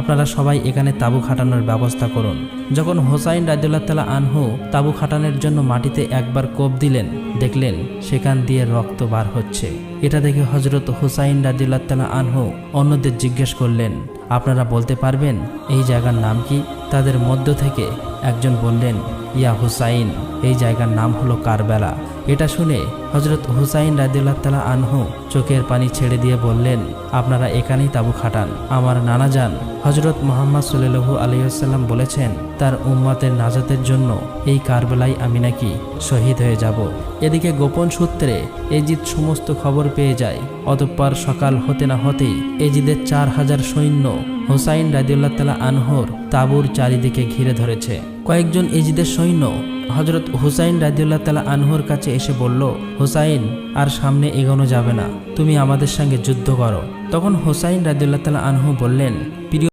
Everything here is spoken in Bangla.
আপনারা সবাই এখানে তাঁবু খাটানোর ব্যবস্থা করুন। যখন হোসাইন রাজিউল্লাহ তালা আনহু তাঁবু খাটানোর জন্য মাটিতে একবার কোপ দিলেন, দেখলেন সেখান দিয়ে রক্ত বার হচ্ছে। এটা দেখে হজরত হুসাইন রাজিউল্লাহ তালা আনহু অন্যদের জিজ্ঞেস করলেন, আপনারা বলতে পারবেন এই জায়গার নাম কি? তাদের মধ্য থেকে একজন বললেন, ইয়া হুসাইন, এই জায়গার নাম হলো কারবেলা। এটা শুনে হজরত হুসাইন রাদিউল্লাহ তালা আনহু চোখের পানি ছেড়ে দিয়ে বললেন, আপনারা এখানেই তাবু খাটান। আমার নানা যান হজরত মোহাম্মদ সুল্লু আলিয়াল্লাম বলেছেন, তার উম্মাতের নাজাতের জন্য এই কারবেলায় আমি নাকি শহীদ হয়ে যাব। এদিকে গোপন সূত্রে এজিদ সমস্ত খবর পেয়ে যায়। অতঃপর সকাল হতে না হতেই এজিদের চার হাজার সৈন্য হোসাইন রাদিউল্লাহ তালা আনহর তাবুর চারিদিকে ঘিরে ধরেছে। কয়েকজন এজিদের সৈন্য হজরত হুসাইন রাদিউল্লাহ তালা আনহর কাছে এসে বলল, হুসাইন, আর সামনে এগোনো যাবে না। তুমি আমাদের সঙ্গে যুদ্ধ করো। তখন হুসাইন রাদিউল্লাহ তালা আনহু বললেন, প্রিয়